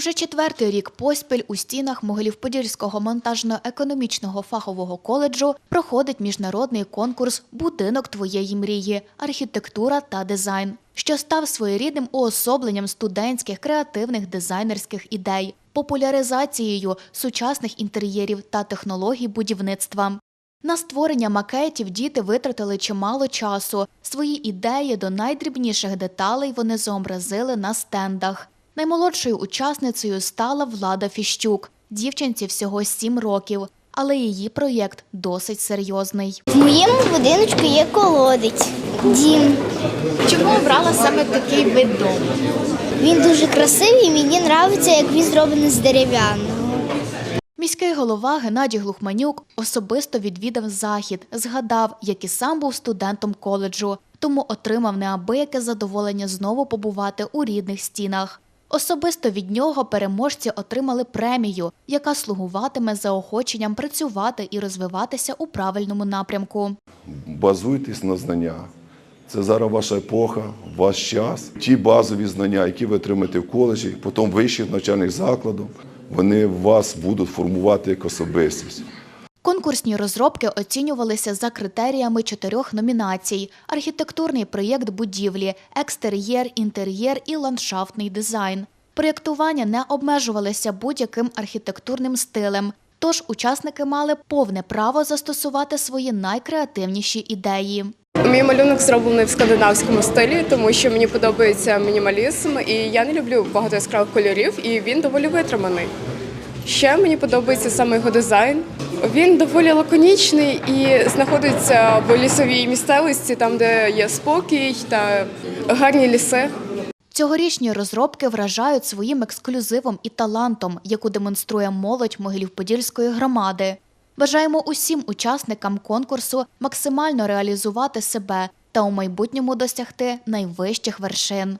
Уже четвертий рік поспіль у стінах Могилів-Подільського монтажно-економічного фахового коледжу проходить міжнародний конкурс Будинок твоєї мрії, архітектура та дизайн, що став своєрідним уособленням студентських креативних дизайнерських ідей, популяризацією сучасних інтер'єрів та технологій будівництва. На створення макетів діти витратили чимало часу. Свої ідеї до найдрібніших деталей вони зобразили на стендах. Наймолодшою учасницею стала Влада Фіщук. Дівчинці всього 7 років, але її проєкт досить серйозний. В моєму будиночку є колодець, дім. Чому обрала саме такий вид дому? Він дуже красивий, і мені подобається, як він зроблений з дерев'яного. Міський голова Геннадій Глухманюк особисто відвідав захід, згадав, як і сам був студентом коледжу, тому отримав неабияке задоволення знову побувати у рідних стінах. Особисто від нього переможці отримали премію, яка слугуватиме заохоченням працювати і розвиватися у правильному напрямку. базуйтесь на знання. Це зараз ваша епоха, ваш час. Ті базові знання, які ви отримаєте в коледжі, потім вищих навчальних закладах, вони вас будуть формувати як особистість. Конкурсні розробки оцінювалися за критеріями чотирьох номінацій: архітектурний проєкт будівлі, екстер'єр, інтер'єр і ландшафтний дизайн. Проєктування не обмежувалися будь-яким архітектурним стилем, тож учасники мали повне право застосувати свої найкреативніші ідеї. Мій малюнок зроблений в скандинавському стилі, тому що мені подобається мінімалізм, і я не люблю багато яскравих кольорів, і він доволі витриманий. Ще мені подобається саме його дизайн. Він доволі лаконічний і знаходиться в лісовій місцевості, там де є спокій та гарні ліси. Цьогорічні розробки вражають своїм ексклюзивом і талантом, яку демонструє молодь Могилів-Подільської громади. Бажаємо усім учасникам конкурсу максимально реалізувати себе та у майбутньому досягти найвищих вершин.